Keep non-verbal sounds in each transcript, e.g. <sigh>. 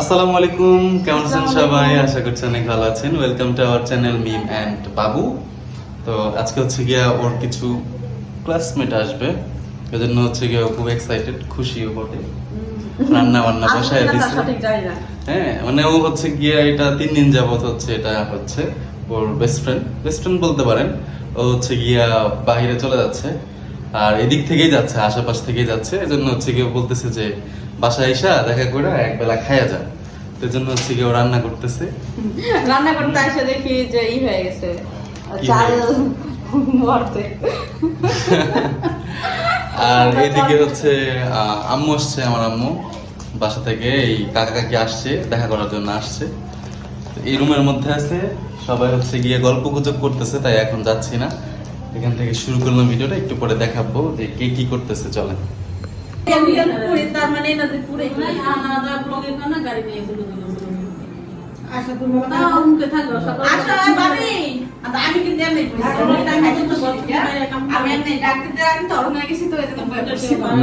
আসসালামু আলাইকুম কেমন আছেন সবাই? আশা করছি অনেক ভালো আছেন। Welcome to our channel Mim and Babu তো আজকে হচ্ছে গিয়া ওর কিছু ক্লাসমেট আসবে। এজন্য হচ্ছে গিয়া খুব এক্সাইটেড খুশিও বটে। রান্না বান্না বসায় দিচ্ছে হ্যাঁ মানে ও হচ্ছে গিয়া এটা তিন দিন যাবত হচ্ছে এটা হচ্ছে ওর বেস্ট ফ্রেন্ড বেস্ট ফ্রেন্ড বলতে পারেন। ও হচ্ছে গিয়া বাইরে চলে যাচ্ছে আর এদিক থেকেই যাচ্ছে আশেপাশ থেকেই যাচ্ছে। এজন্য হচ্ছে গিয়ে বলতেছে যে বাসায় এসা দেখা করে এক বেলা খাইয়া যা। তো এজন্য হচ্ছে ও রান্না করতেছে। রান্না করতে এসে দেখি যে ই হয়ে গেছে। চাল? ভরতে। আর এদিকে হচ্ছে আম্মু আসছে আমার আম্মু। বাসা থেকে এই কাকা কাকি আসছে দেখা করার জন্য আসছে। এই রুমের মধ্যে আছে সবাই হচ্ছে গিয়ে গল্প গুজব করতেছে তাই এখন যাচ্ছি না। এখান থেকে শুরু করলাম ভিডিওটা একটু পরে দেখাবো যে কে কি করতেছে চলেন। তার মানে এনাদের পুরে? আমি আমি তরুণ হয়ে গেছি তো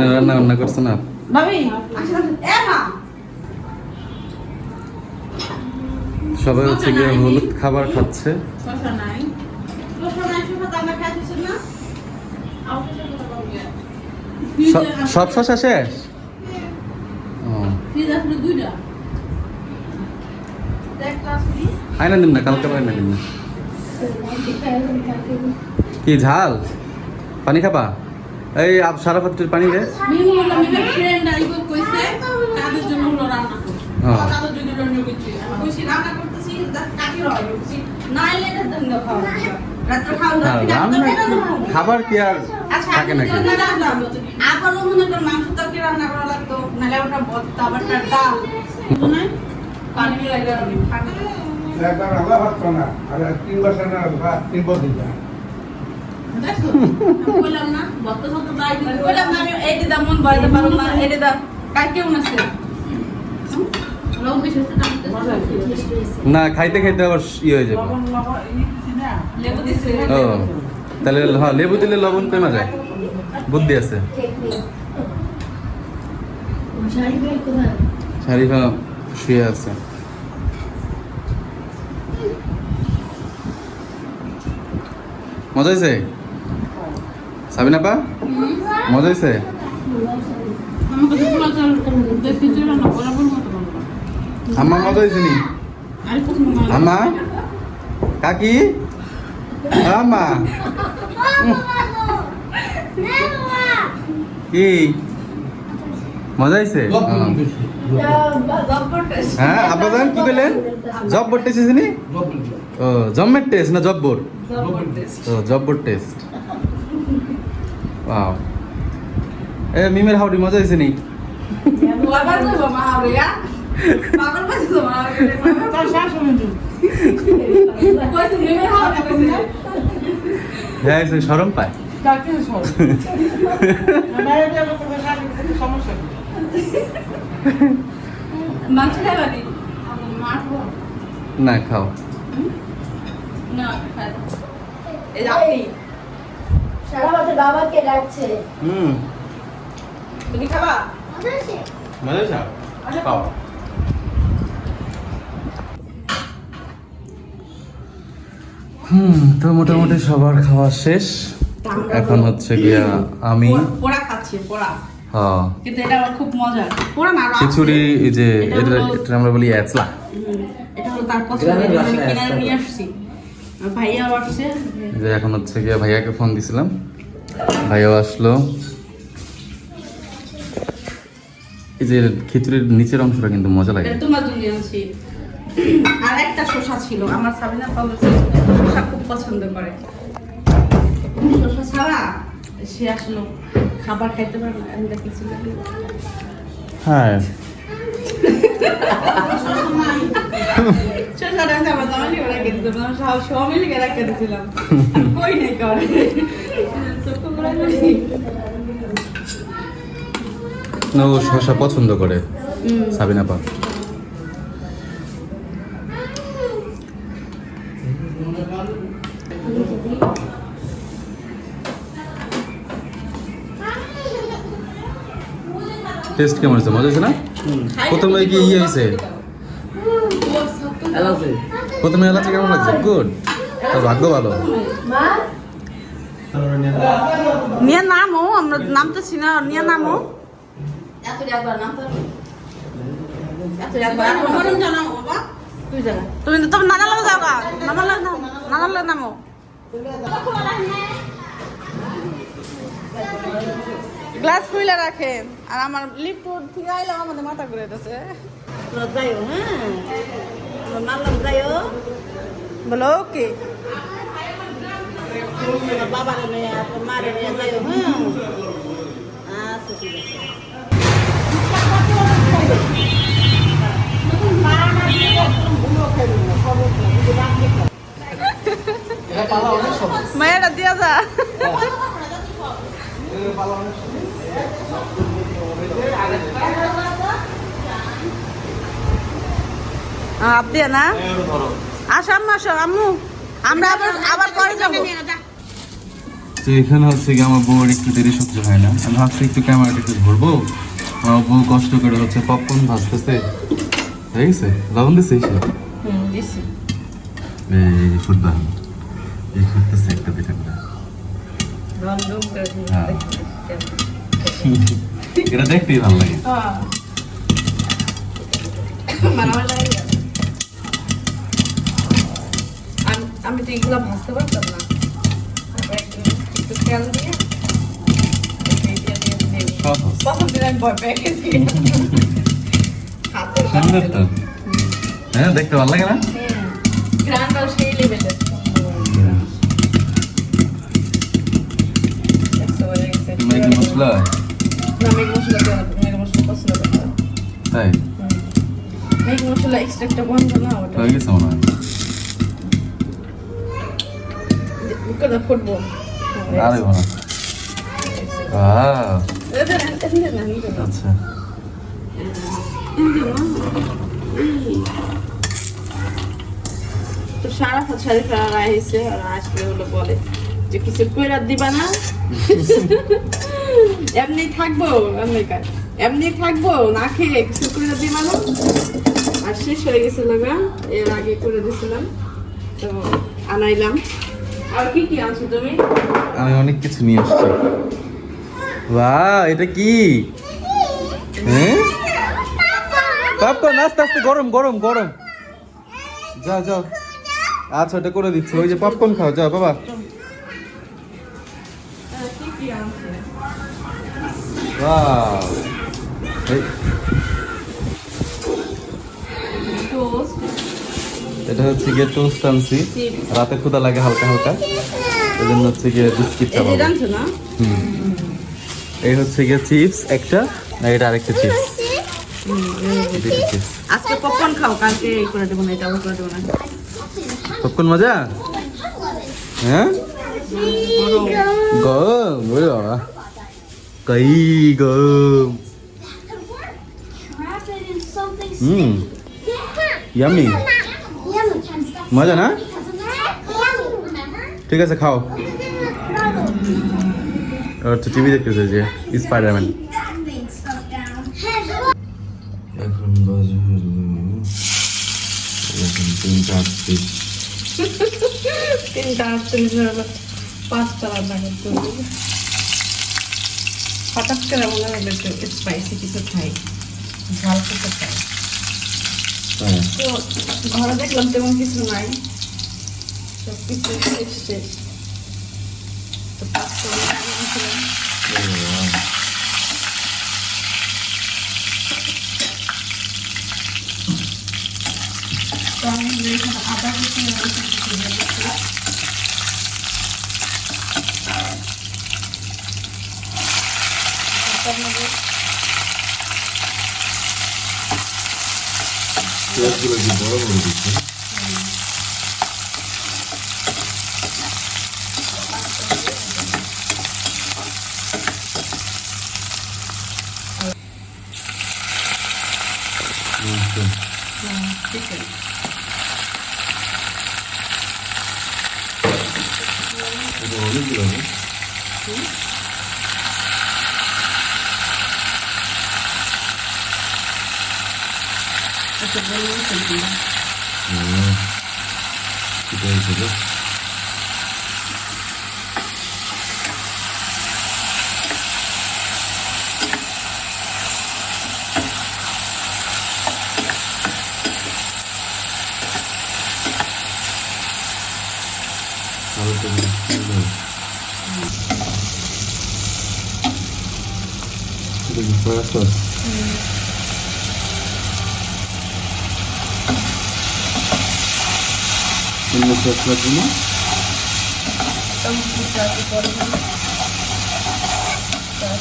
রান্না বান্না করছে না। ভাবি, আচ্ছা, এ মা, সবাই হচ্ছে গিয়ে হলুদ খাবার খাচ্ছে শসা নাই। শসা নাই, শসা তো আমরা খাইতেছি না? সব- সব শশা শেষ? নি। আয়না দিন না কালকে আয়না দিন না। কি ঝাল? পানি খাবা? এই আপ সারা পাত্রের পানি দে। রান্না করতেছি, হ্যাঁ, খাবার কি আর আচ্ছা, থাকে নাকি? আবারও মনে করেন মাংস তরকারি রান্না করা লাগতো, নাহলে ওটা ভর্তা, আবার ডাল। পানি লাগে একবার আল্লাহ ভাবতো না। আর তিন বছর না বা তিন বছর যা বললাম না, ভর্তা সত্তা দাই বললাম না, আমি এই দিদা মন বয়তে পারো না, এই দিদা, কার কেমন আছে? হুম? মজা হয়েছে। না খাইতে খাইতে আবার ই হয়ে যাবে। ও, তাহলে হ্যাঁ লেবু দিলে লবণ কমে যায়। বুদ্ধি আছে। শারিফা শুয়ে আছে। মজা হয়েছে? সাবিনা পা মজা হয়েছে। আম্মা মজা হয়েছে হয় না। আম্মা? কাকি? আম্মা কি মজা হয়েছে হ্যাঁ আব্বাজান কি বললেন জব্বর টেস্ট এসেনি ও জম্মের টেস্ট না জব্বর ও জব্বর টেস্ট ওয়াও এ মিমের হাউডি মজা হয়েছে নি? পাগল হ্যাঁ সরম পায়। নি? খাও। বাবাকে ডাকছে। হুম। তুমি খাবা? মজা খাও হুম তো মোটামুটি সবার খাওয়া শেষ। এখন হচ্ছে গিয়া আমি। পোড়া- খাচ্ছি, পোড়া। হ্যাঁ। কিন্তু এটা আমার খুব মজা পোড়া না খিচুড়ি এই যে এটা এটা আমরা বলি এচলা এটা হলো তার পছন্দের আমি কিনে নিয়ে আসছি। ভাইয়া আসছে। যে এখন হচ্ছে গিয়া ভাইয়াকে ফোন দিছিলাম। ভাইয়াও আসলো। এই যে খিচুড়ির নিচের অংশটা কিন্তু মজা লাগে। এটা তোমার জন্য আনছি। আর একটা শসা ছিল আমার সাবিনা পাবল শসা খুব পছন্দ করে। শসা ছাড়া সে আসলো খাবার খাইতে পারে না আমি দেখেছি। হ্যাঁ। শসাটা আছে আমার জামাই লিগে টেস্ট কেমন হয়েছে? মজা হয়েছে না? প্রথমে কি ইয়ে হয়েছে? প্রথমে এলাচি কেমন লাগছে? গুড তোর ভাগ্য ভালো। মা নিয়ে নামো আমরা নামতেছি না। নিয়ে নামো। নাম তো এত একবার একবার গরম জানাও গ্লাস খুলে রাখে আর আমার লিফট থেকে আইলাম আমাদের মাথা ঘুরে যাইও হ্যাঁ? বলো ওকে? বাবার মেয়ে মারে হ্যাঁ? আচ্ছা ঠিক আছে। মায়েরা দিয়া যা। আপনি না? আসো আম্মু আসো আম্মু। আমরা আবার আবার পরে যাব। তো এখানে হচ্ছে কি আমার বউয়ের একটু দেরি সহ্য হয় না। আমি ভাবছি একটু ক্যামেরাটা একটু ধরবো। আমার বউ কষ্ট করে হচ্ছে পপকর্ন ভাজতেছে। গেছে? লবণ দিছে সে এই ফুটবল। এই ফুটতেছে একটা দুটা করে। রং রং করে দিই। হ্যাঁ। এটা দেখতেই ভালো লাগে মারামারি লাগে না। আমি আমি তো এগুলো ভাজতে পারতাম না তারপর একটু একটু তেল দিয়ে এই দিয়ে দিয়ে দিয়ে সহজ প্রথম দিন আমি ভয় পেয়ে গেছি হাতে সুন্দর তো হ্যাঁ দেখতে ভালো লাগে না গ্রান্ডাল সেই লেভেলের একশো হয়ে গেছে। মশলা না ম্যাগি মশলা দেওয়া লাগবে, ম্যাগি মশলা করতে হয়। তাই। ম্যাগি মশলা এক্সট্রা একটা গন্ধ না ওটা হয়ে গেছে মনে হয় মুখটা ফুটবো আরে ভালো আহ। আচ্ছা তো সারা সারি ফেরা রাইছে আর আসলে হলো বলে যে কিছু কইরা দিবা না এমনি থাকব, এমনি এমনি থাকব, না খেয়ে কিছু কইরা দিবা না আর শেষ হয়ে গেছিল গা এর আগে করে দিছিলাম। তো আনাইলাম। আর কি কি আনছো তুমি? আমি অনেক কিছু নিয়ে আসছি। বাহ, এটা কি? হ্যাঁ? পপকর্ন, আস্তে আস্তে, গরম গরম গরম। যাও যাও। আচ্ছা ওটা করে দিচ্ছি। ওই যে পপকর্ন খাও, যাও, বাবা। Wow. এটা হচ্ছে গিয়ে টোস্ট আনছি। রাতে ক্ষুদা লাগে হালকা হালকা। এই জন্য হচ্ছে গিয়ে বিস্কিট এই খাব। এই হচ্ছে গিয়ে চিপস একটা না এটা আরেকটা চিপস। চিপস আজকে পপকর্ন খাও কালকে এই করে দেবো না এটা করে দেবো না। পপকর্ন মজা? হ্যাঁ? গরম ওরে বাবা কই গরম হুম ইয়ামি মজা না ঠিক আছে খাও আর তো টিভি দেখতেছে যে স্পাইডারম্যান এখন বাজে হলো এখন তিনটা আটত্রিশ তিনটা আটচল্লিশ হলো পাঁচটা রান্না করতে হবে হঠাৎ করে মনে হলো একটু স্পাইসি কিছু খাই ঝাল কিছু খাই হ্যাঁ তো ঘরে দেখলাম তেমন কিছু নাই সব কিছু এসছে তো পাঁচটা রান্না করেছিলাম। তো আমি এখানে আদা কুচি আর রসুন কুচি দিয়ে দিচ্ছি। তার মধ্যে পেঁয়াজগুলো কি বড় বড় দিচ্ছে কিছু বলছেন কিনা এটা হয়েছিল ভালো করে দেখি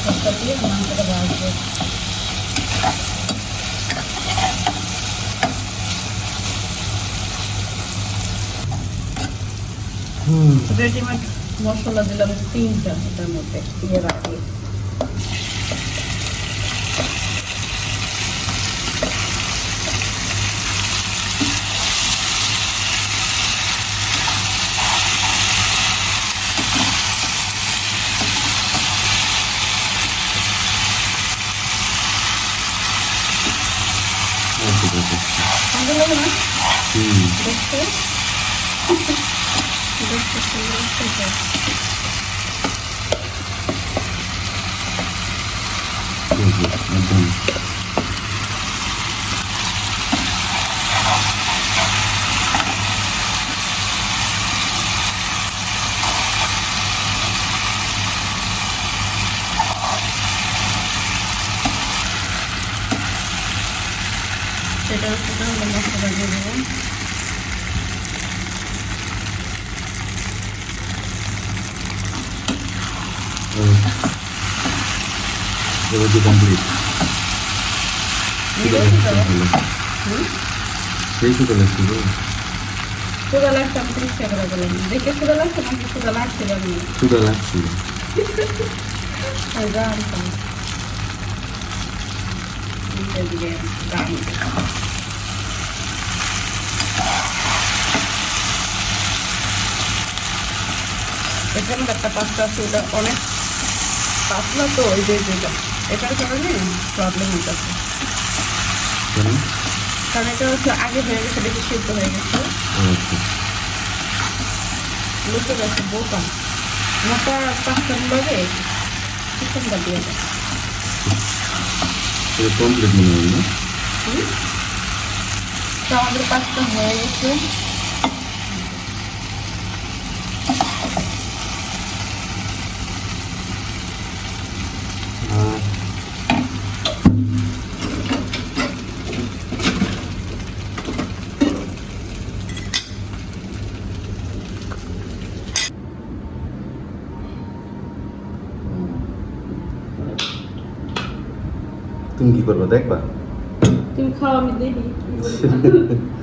সসটা দিয়ে মাংসটা ভাজবো রেডিমেড মশলা দিলাম তিনটা এটার মধ্যে দিয়ে রাখি আচ্ছা ঠিক আছে সুন্দর লাগে না হুম দেখতে দেখতে সুন্দর লাগছে তো। এই যে, একদম সেটা সেটা হলো মশলা দিয়ে দেবো কমপ্লিট? সেই সুতো লাগছে তো সুদা লাগছে আমি ইচ্ছা করে বললাম দেখে সুদা লাগছে নাকি সুদা লাগছে জানি না সুতো লাগছে আর জানতাম এদিকে এখানে একটা পাস্তা আছে ওটা অনেক পাতলা তো ওই যে যেটা। এটার কারণে প্রবলেম হইতেছে। কারণ এটা হচ্ছে আগে হয়ে গেছে বেশি সিদ্ধ হয়ে গেছে। লুচে গেছে বোকা মোটা পাস্তার লগে চিকেনটা দিয়ে দেয়। কমপ্লিট মনে হয় না? তো আমাদের পাস্তা হয়ে গেছে হ্যাঁ তুমি কি করব দেখবা? তুমি খাও আমি দেখি <laughs>